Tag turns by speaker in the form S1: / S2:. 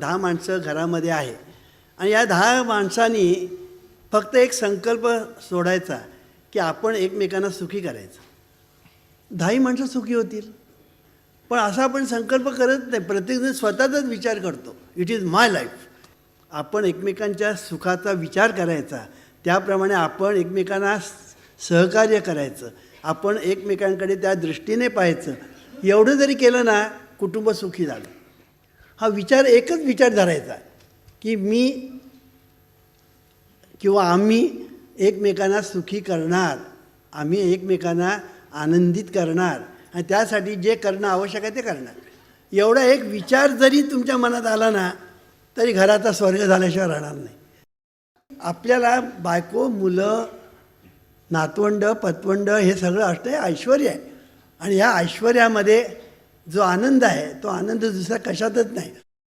S1: दहा माणसं घरामध्ये आहे. आणि या दहा माणसांनी फक्त एक संकल्प सोडायचा की आपण एकमेकांना सुखी करायचं. दहाही माणसं सुखी होतील. पण असा आपण संकल्प करत नाही. प्रत्येकजण स्वतःचाच विचार करतो. इट इज माय लाईफ आपण एकमेकांच्या सुखाचा विचार करायचा. त्याप्रमाणे आपण एकमेकांना सहकार्य करायचं. आपण एकमेकांकडे त्या दृष्टीने पाहायचं. एवढं जरी केलं ना कुटुंब सुखी झालं. हा विचार एकच विचार धरायचा की मी किंवा आम्ही एकमेकांना सुखी करणार आम्ही एकमेकांना आनंदित करणार आणि त्यासाठी जे करणं आवश्यक आहे ते करणार. एवढा एक विचार जरी तुमच्या मनात आला ना तरी घराचा स्वर्ग झाल्याशिवाय राहणार नाही. आपल्याला बायको मुलं नातवंड पतवंड हे सगळं असतं हे ऐश्वर आहे. आणि ह्या ऐश्वर्यामध्ये जो आनंद आहे तो आनंद दुसरा कशातच नाही.